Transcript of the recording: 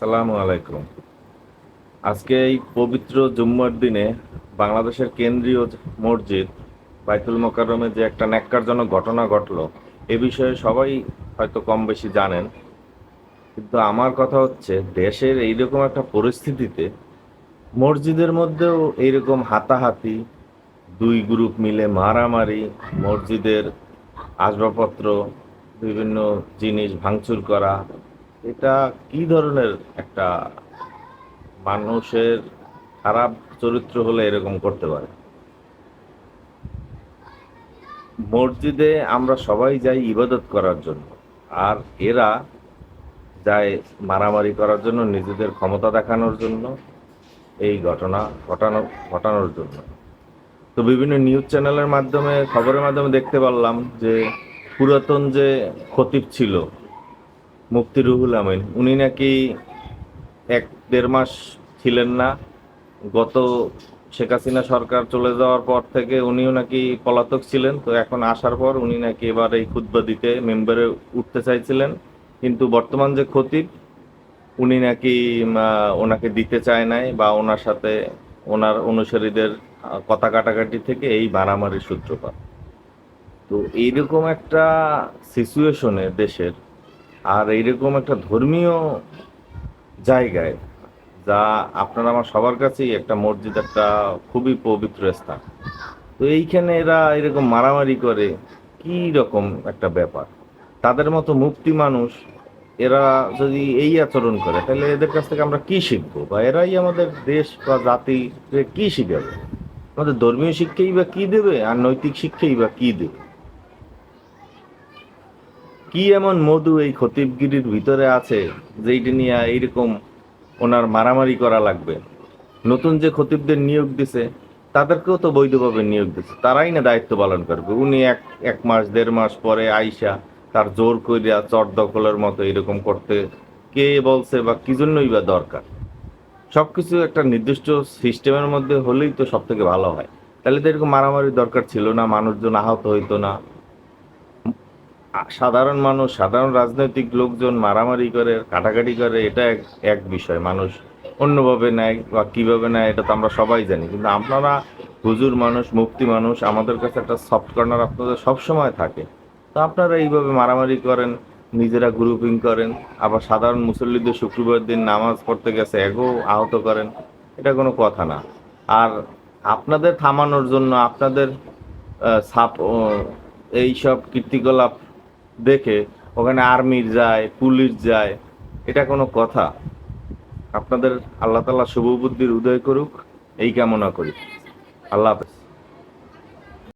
আসসালামু আলাইকুম। আজকে এই পবিত্র জুম্মার দিনে বাংলাদেশের কেন্দ্রীয় মসজিদ বাইতুল মোকারমে যে একটা ন্যাক্কারজনক ঘটনা ঘটলো, এ বিষয়ে সবাই হয়তো কম বেশি জানেন। কিন্তু আমার কথা হচ্ছে, দেশের এইরকম একটা পরিস্থিতিতে মসজিদের মধ্যেও এইরকম হাতাহাতি, দুই গ্রুপ মিলে মারামারি, মসজিদের আসবাবপত্র, বিভিন্ন জিনিস ভাঙচুর করা এটা কি ধরনের একটা মানুষের খারাপ চরিত্র হলে এরকম করতে পারে? মসজিদে আমরা সবাই যাই ইবাদত করার জন্য, আর এরা যায় মারামারি করার জন্য, নিজেদের ক্ষমতা দেখানোর জন্য, এই ঘটনা ঘটানো, ঘটানোর জন্য। তো বিভিন্ন নিউজ চ্যানেলের মাধ্যমে, খবরের মাধ্যমে দেখতে পারলাম যে পুরাতন যে খতিব ছিল মুফতি রুহুল আমিন। উনি নাকি এক দেড় মাস ছিলেন না। গত শেখ হাসিনা সরকার চলে যাওয়ার পর থেকে উনিও নাকি পলাতক ছিলেন। তো এখন আসার পর উনি নাকি এবার এই খুতবা দিতে মেম্বারে উঠতে চাইছিলেন। কিন্তু বর্তমান যে খতিব, উনি নাকি ওনাকে দিতে চায় নাই বা ওনার সাথে ওনার অনুসারীদের কথা কাটাকাটি থেকে এই মারামারির সূত্রপাত। তো এইরকম একটা সিচুয়েশনে দেশের আর এইরকম একটা ধর্মীয় জায়গায় যা আপনার আমার সবার কাছেই একটা মসজিদ একটা খুবই পবিত্র স্থান। তো এইখানে এরা এরকম মারামারি করে, কি রকম একটা ব্যাপার? তাদের মতো মুক্তি মানুষ, এরা যদি এই আচরণ করে, তাহলে এদের কাছ থেকে আমরা কি শিখব? বা এরাই আমাদের দেশ বা জাতি কি শিখাবে? আমাদের ধর্মীয় শিক্ষাই বা কি দেবে? আর নৈতিক শিক্ষাই বা কি দেবে? কি এমন মধু এই খতিবগিরির ভিতরে আছে যেইটা নিয়ে এইরকম ওনার মারামারি করা লাগবে? নতুন যে খতিবদের নিয়োগ দিছে, তাদেরকেও তো বৈধভাবে নিয়োগ দিচ্ছে তারাই না দায়িত্ব পালন করবে? উনি এক এক মাস, দেড় মাস পরে আইসা তার জোর কইরা চট দখলের মতো এরকম করতে কে বলছে বা কি জন্যই বা দরকার? সব কিছু একটা নির্দিষ্ট সিস্টেমের মধ্যে হলেই তো সব থেকে ভালো হয়। তাহলে তো এরকম মারামারির দরকার ছিল না, মানুষজন আহত হইতো না। সাধারণ মানুষ, সাধারণ রাজনৈতিক লোকজন মারামারি করে, কাটাকাটি করে, এটা এক এক বিষয়। মানুষ অন্যভাবে নেয় বা কীভাবে নেয়, এটা তো আমরা সবাই জানি। কিন্তু আপনারা হুজুর মানুষ মুক্তি মানুষ, আমাদের কাছে একটা সফট কর্নার আপনাদের সবসময় থাকে। তো আপনারা এইভাবে মারামারি করেন, নিজেরা গ্রুপিং করেন, আবার সাধারণ মুসল্লিদের শুক্রবার দিন নামাজ পড়তে গেছে, এগো আহত করেন, এটা কোনো কথা না। আর আপনাদের থামানোর জন্য আপনাদের সাপ এই সব কীর্তিকলাপ দেখে ওখানে আর্মির যায়, পুলিশ যায়, এটা কোনো কথা? আপনাদের আল্লাহ তালা শুভবুদ্ধির উদয় করুক, এই কামনা করি। আল্লাহ হাফেজ।